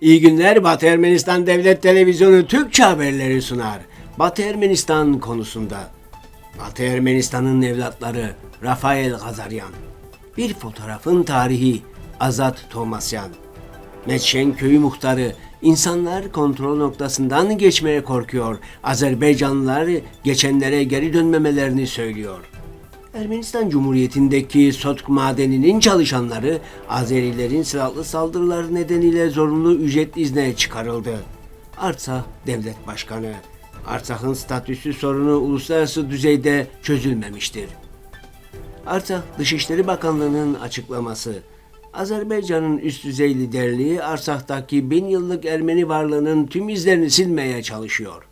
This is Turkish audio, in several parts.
İyi günler Batı Ermenistan Devlet Televizyonu Türkçe haberleri sunar. Batı Ermenistan konusunda. Batı Ermenistan'ın evlatları Rafael Gazaryan. Bir fotoğrafın tarihi Azat Tomasyan. Meçşen köyü muhtarı insanlar kontrol noktasından geçmeye korkuyor. Azerbaycanlılar geçenlere geri dönmemelerini söylüyor. Ermenistan Cumhuriyeti'ndeki Sotk madeninin çalışanları Azerilerin silahlı saldırıları nedeniyle zorunlu ücret izne çıkarıldı. Artsakh Devlet Başkanı Artsak'ın statüsü sorunu uluslararası düzeyde çözülmemiştir. Artsakh Dışişleri Bakanlığı'nın açıklaması. Azerbaycan'ın üst düzey liderliği Arsakh'taki bin yıllık Ermeni varlığının tüm izlerini silmeye çalışıyor.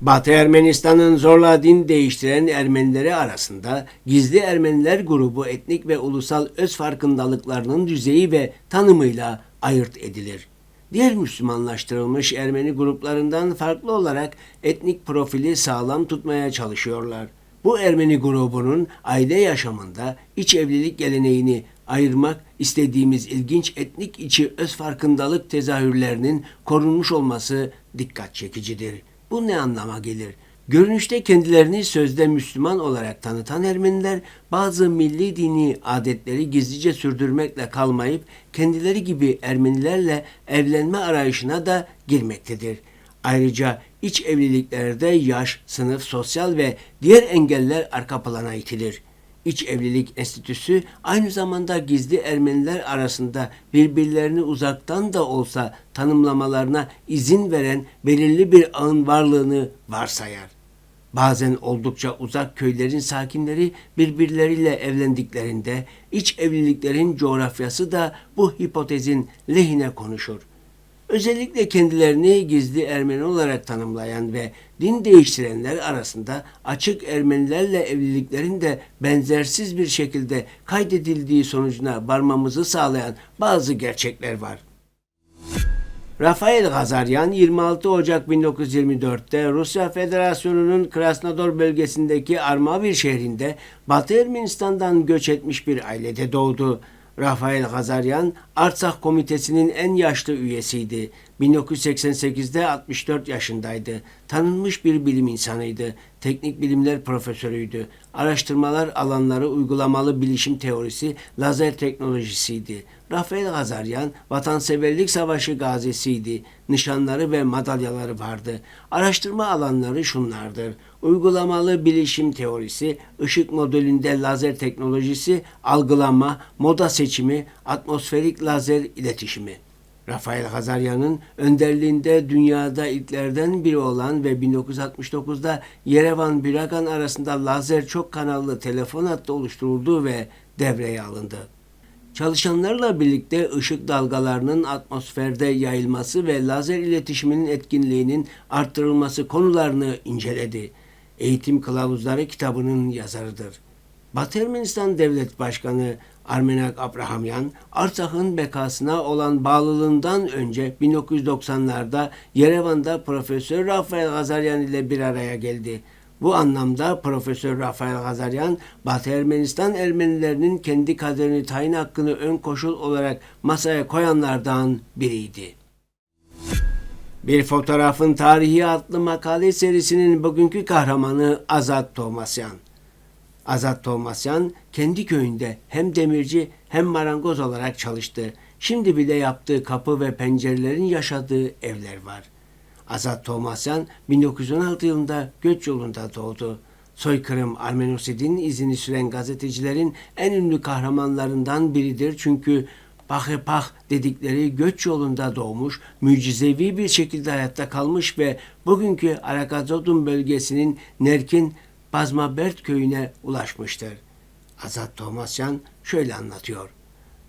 Batı Ermenistan'ın zorla din değiştiren Ermenileri arasında gizli Ermeniler grubu etnik ve ulusal öz farkındalıklarının düzeyi ve tanımıyla ayırt edilir. Diğer Müslümanlaştırılmış Ermeni gruplarından farklı olarak etnik profili sağlam tutmaya çalışıyorlar. Bu Ermeni grubunun aile yaşamında iç evlilik geleneğini ayırmak istediğimiz ilginç etnik içi öz farkındalık tezahürlerinin korunmuş olması dikkat çekicidir. Bu ne anlama gelir? Görünüşte kendilerini sözde Müslüman olarak tanıtan Ermeniler bazı milli dini adetleri gizlice sürdürmekle kalmayıp kendileri gibi Ermenilerle evlenme arayışına da girmektedir. Ayrıca iç evliliklerde yaş, sınıf, sosyal ve diğer engeller arka plana itilir. İç Evlilik Enstitüsü aynı zamanda gizli Ermeniler arasında birbirlerini uzaktan da olsa tanımlamalarına izin veren belirli bir ağın varlığını varsayar. Bazen oldukça uzak köylerin sakinleri birbirleriyle evlendiklerinde iç evliliklerin coğrafyası da bu hipotezin lehine konuşur. Özellikle kendilerini gizli Ermeni olarak tanımlayan ve din değiştirenler arasında açık Ermenilerle evliliklerin de benzersiz bir şekilde kaydedildiği sonucuna varmamızı sağlayan bazı gerçekler var. Rafael Gazaryan 26 Ocak 1924'te Rusya Federasyonu'nun Krasnodar bölgesindeki Armavir şehrinde Batı Ermenistan'dan göç etmiş bir ailede doğdu. Rafael Gazaryan, Artsakh Komitesi'nin en yaşlı üyesiydi. 1988'de 64 yaşındaydı. Tanınmış bir bilim insanıydı. Teknik bilimler profesörüydü. Araştırmalar alanları uygulamalı bilişim teorisi, lazer teknolojisiydi. Rafael Gazaryan, vatanseverlik savaşı gazisiydi. Nişanları ve madalyaları vardı. Araştırma alanları şunlardır. Uygulamalı bilişim teorisi, ışık modülünde lazer teknolojisi, algılama, moda seçimi, atmosferik lazer iletişimi. Rafael Gazaryan'ın önderliğinde dünyada ilklerden biri olan ve 1969'da Yerevan Biragan arasında lazer çok kanallı telefon hattı oluşturuldu ve devreye alındı. Çalışanlarla birlikte ışık dalgalarının atmosferde yayılması ve lazer iletişiminin etkinliğinin arttırılması konularını inceledi. Eğitim Kılavuzları kitabının yazarıdır. Batı Ermenistan Devlet Başkanı Armenak Abrahamyan, Artsak'ın bekasına olan bağlılığından önce 1990'larda Yerevan'da Profesör Rafael Gazaryan ile bir araya geldi. Bu anlamda Profesör Rafael Gazaryan, Batı Ermenistan Ermenilerinin kendi kaderini tayin hakkını ön koşul olarak masaya koyanlardan biriydi. Bir Fotoğrafın Tarihi adlı makale serisinin bugünkü kahramanı Azat Tomasyan. Azat Tomasyan kendi köyünde hem demirci hem marangoz olarak çalıştı. Şimdi bile yaptığı kapı ve pencerelerin yaşadığı evler var. Azat Tomasyan 1916 yılında göç yolunda doğdu. Soykırım Armenosid'in izini süren gazetecilerin en ünlü kahramanlarından biridir çünkü Bahepah dedikleri göç yolunda doğmuş, mucizevi bir şekilde hayatta kalmış ve bugünkü Arakazodun bölgesinin Nerkin Bazmabert köyüne ulaşmıştır. Azat Tomasyan şöyle anlatıyor.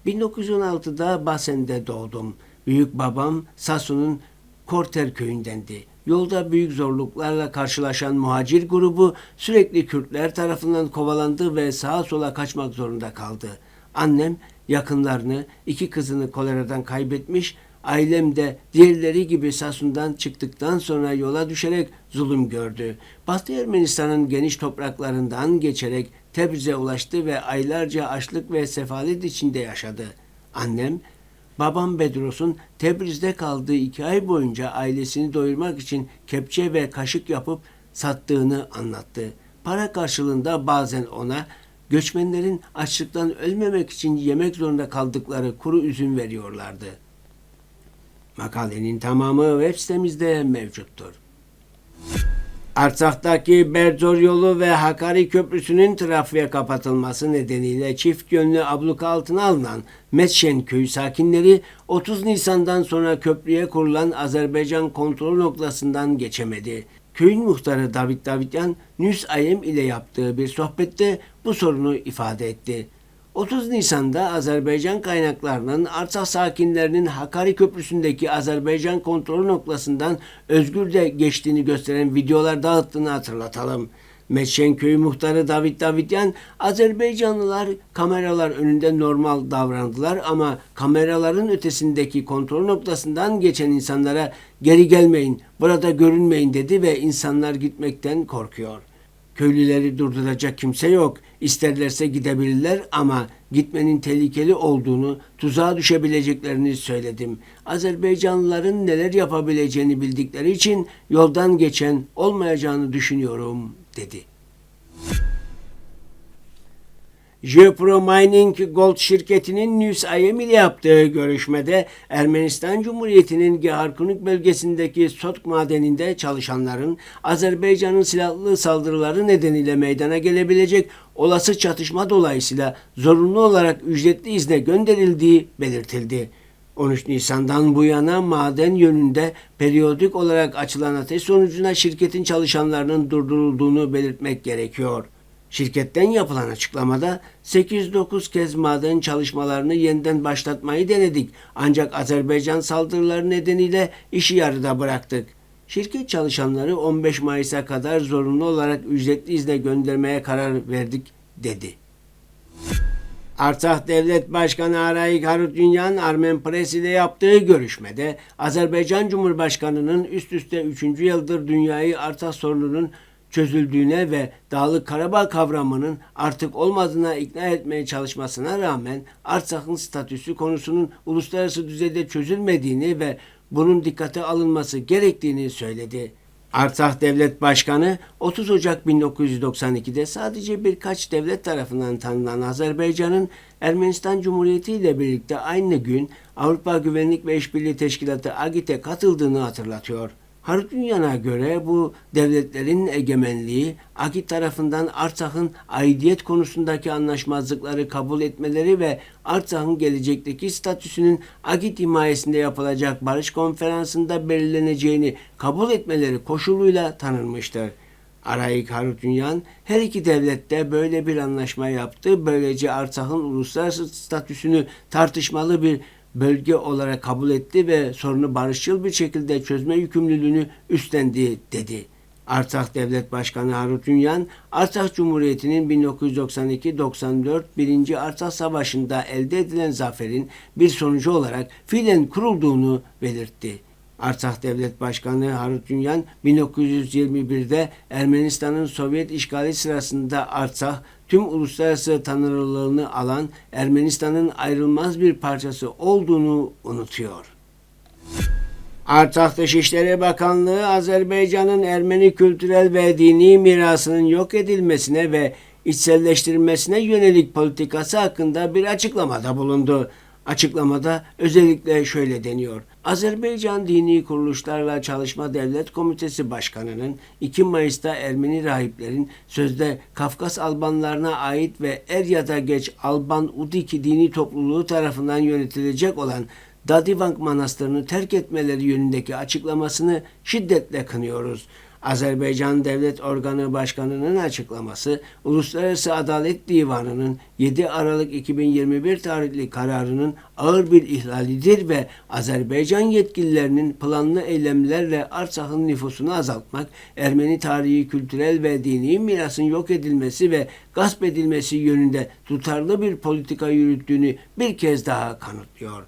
1916'da Basen'de doğdum. Büyük babam Sasu'nun Korter köyündendi. Yolda büyük zorluklarla karşılaşan muhacir grubu sürekli Kürtler tarafından kovalandı ve sağa sola kaçmak zorunda kaldı. Annem yakınlarını, iki kızını koleradan kaybetmiş, ailem de diğerleri gibi Sasun'dan çıktıktan sonra yola düşerek zulüm gördü. Batı Ermenistan'ın geniş topraklarından geçerek Tebriz'e ulaştı ve aylarca açlık ve sefalet içinde yaşadı. Annem babam Bedros'un Tebriz'de kaldığı iki ay boyunca ailesini doyurmak için kepçe ve kaşık yapıp sattığını anlattı. Para karşılığında bazen ona göçmenlerin açlıktan ölmemek için yemek zorunda kaldıkları kuru üzüm veriyorlardı. Makalenin tamamı web sitemizde mevcuttur. Artsak'taki Berzor yolu ve Hakkari Köprüsü'nün trafiğe kapatılması nedeniyle çift yönlü abluka altına alınan Metşen köyü sakinleri 30 Nisan'dan sonra köprüye kurulan Azerbaycan kontrol noktasından geçemedi. Köyün muhtarı David Davidyan, Nüs Ayem ile yaptığı bir sohbette bu sorunu ifade etti. 30 Nisan'da Azerbaycan kaynaklarının Artsakh sakinlerinin Hakkari Köprüsü'ndeki Azerbaycan kontrol noktasından özgürce geçtiğini gösteren videolar dağıttığını hatırlatalım. Meçen köyü muhtarı David Davidyan, Azerbaycanlılar kameralar önünde normal davrandılar ama kameraların ötesindeki kontrol noktasından geçen insanlara geri gelmeyin, burada görünmeyin dedi ve insanlar gitmekten korkuyor. Köylüleri durduracak kimse yok. İsterlerse gidebilirler ama gitmenin tehlikeli olduğunu, tuzağa düşebileceklerini söyledim. Azerbaycanlıların neler yapabileceğini bildikleri için yoldan geçen olmayacağını düşünüyorum dedi. Jeopro Mining Gold şirketinin News IM ile yaptığı görüşmede Ermenistan Cumhuriyeti'nin Geharkunik bölgesindeki Sotk madeninde çalışanların Azerbaycan'ın silahlı saldırıları nedeniyle meydana gelebilecek olası çatışma dolayısıyla zorunlu olarak ücretli izne gönderildiği belirtildi. 13 Nisan'dan bu yana maden yönünde periyodik olarak açılan ateş sonucunda şirketin çalışanlarının durdurulduğunu belirtmek gerekiyor. Şirketten yapılan açıklamada 8-9 kez maden çalışmalarını yeniden başlatmayı denedik ancak Azerbaycan saldırıları nedeniyle işi yarıda bıraktık. Şirket çalışanları 15 Mayıs'a kadar zorunlu olarak ücretli izne göndermeye karar verdik dedi. Artsakh Devlet Başkanı Arayik Harutyunyan Armen Press ile yaptığı görüşmede Azerbaycan Cumhurbaşkanı'nın üst üste 3. yıldır dünyayı Artsakh sorununun çözüldüğüne ve Dağlık Karabağ kavramının artık olmadığına ikna etmeye çalışmasına rağmen Artsak'ın statüsü konusunun uluslararası düzeyde çözülmediğini ve bunun dikkate alınması gerektiğini söyledi. Artsakh Devlet Başkanı 30 Ocak 1992'de sadece birkaç devlet tarafından tanınan Azerbaycan'ın Ermenistan Cumhuriyeti ile birlikte aynı gün Avrupa Güvenlik ve İşbirliği Teşkilatı AGİT'e katıldığını hatırlatıyor. Harutünyan'a göre bu devletlerin egemenliği Akit tarafından Artsak'ın aidiyet konusundaki anlaşmazlıkları kabul etmeleri ve Artsak'ın gelecekteki statüsünün Akit himayesinde yapılacak barış konferansında belirleneceğini kabul etmeleri koşuluyla tanınmıştır. Arayik Harutünyan her iki devlette böyle bir anlaşma yaptı. Böylece Artsak'ın uluslararası statüsünü tartışmalı bir bölge olarak kabul etti ve sorunu barışçıl bir şekilde çözme yükümlülüğünü üstlendi dedi. Artsakh Devlet Başkanı Harut Ünyan, Artsakh Cumhuriyeti'nin 1992-94 1. Artsakh Savaşı'nda elde edilen zaferin bir sonucu olarak fiilen kurulduğunu belirtti. Artsakh Devlet Başkanı Harut Ünyan 1921'de Ermenistan'ın Sovyet işgali sırasında Artsakh tüm uluslararası tanınırlığını alan Ermenistan'ın ayrılmaz bir parçası olduğunu unutuyor. Artsakh Dışişleri Bakanlığı Azerbaycan'ın Ermeni kültürel ve dini mirasının yok edilmesine ve içselleştirilmesine yönelik politikası hakkında bir açıklamada bulundu. Açıklamada özellikle şöyle deniyor. Azerbaycan Dini Kuruluşlarla Çalışma Devlet Komitesi Başkanı'nın 2 Mayıs'ta Ermeni rahiplerin sözde Kafkas Albanlarına ait ve er ya da geç Alban Udiki dini topluluğu tarafından yönetilecek olan Dadivank Manastırı'nı terk etmeleri yönündeki açıklamasını şiddetle kınıyoruz. Azerbaycan Devlet Organı Başkanı'nın açıklaması, Uluslararası Adalet Divanı'nın 7 Aralık 2021 tarihli kararının ağır bir ihlalidir ve Azerbaycan yetkililerinin planlı eylemlerle Artsak'ın nüfusunu azaltmak, Ermeni tarihi, kültürel ve dini mirasın yok edilmesi ve gasp edilmesi yönünde tutarlı bir politika yürüttüğünü bir kez daha kanıtlıyor.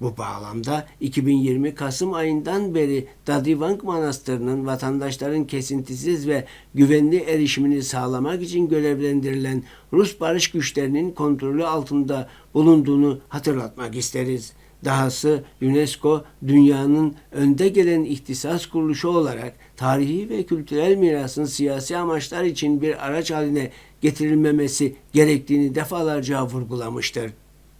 Bu bağlamda 2020 Kasım ayından beri Dadivank Manastırı'nın vatandaşların kesintisiz ve güvenli erişimini sağlamak için görevlendirilen Rus barış güçlerinin kontrolü altında bulunduğunu hatırlatmak isteriz. Dahası UNESCO dünyanın önde gelen ihtisas kuruluşu olarak tarihi ve kültürel mirasın siyasi amaçlar için bir araç haline getirilmemesi gerektiğini defalarca vurgulamıştır.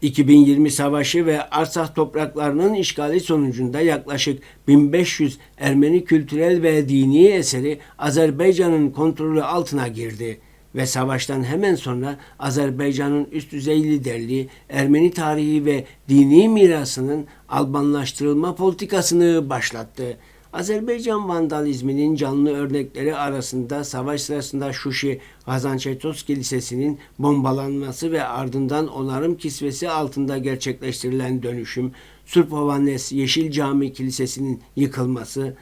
2020 savaşı ve Artsakh topraklarının işgali sonucunda yaklaşık 1500 Ermeni kültürel ve dini eseri Azerbaycan'ın kontrolü altına girdi ve savaştan hemen sonra Azerbaycan'ın üst düzey liderliği Ermeni tarihi ve dini mirasının Albanlaştırılma politikasını başlattı. Azerbaycan vandalizminin canlı örnekleri arasında savaş sırasında Şuşi Kazançetos Kilisesi'nin bombalanması ve ardından onarım kisvesi altında gerçekleştirilen dönüşüm, Surpovanes Yeşil Cami Kilisesi'nin yıkılması,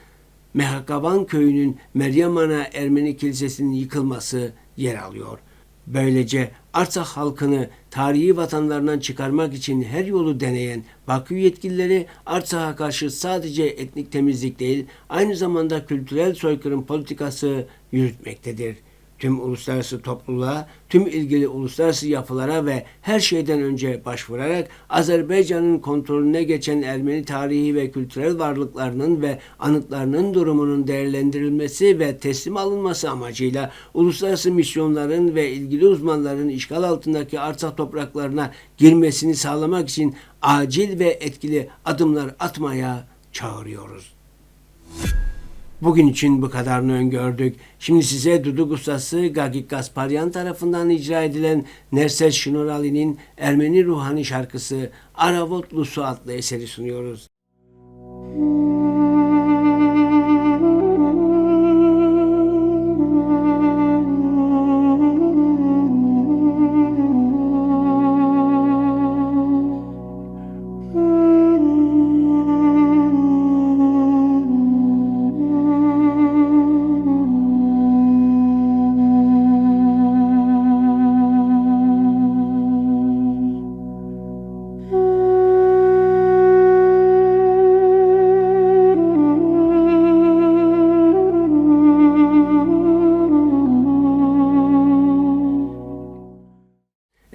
Mehakavan köyünün Meryem Ana Ermeni Kilisesi'nin yıkılması yer alıyor. Böylece Artsakh halkını tarihi vatanlarından çıkarmak için her yolu deneyen Bakü yetkilileri Artsakh'a karşı sadece etnik temizlik değil, aynı zamanda kültürel soykırım politikası yürütmektedir. Tüm uluslararası topluluğa, tüm ilgili uluslararası yapılara ve her şeyden önce başvurarak Azerbaycan'ın kontrolüne geçen Ermeni tarihi ve kültürel varlıklarının ve anıtlarının durumunun değerlendirilmesi ve teslim alınması amacıyla uluslararası misyonların ve ilgili uzmanların işgal altındaki Artsakh topraklarına girmesini sağlamak için acil ve etkili adımlar atmaya çağırıyoruz. Bugün için bu kadarını öngördük. Şimdi size Duduk ustası Gagik Gasparyan tarafından icra edilen Nersel Şinurali'nin Ermeni ruhani şarkısı Aravot Lusu adlı eseri sunuyoruz.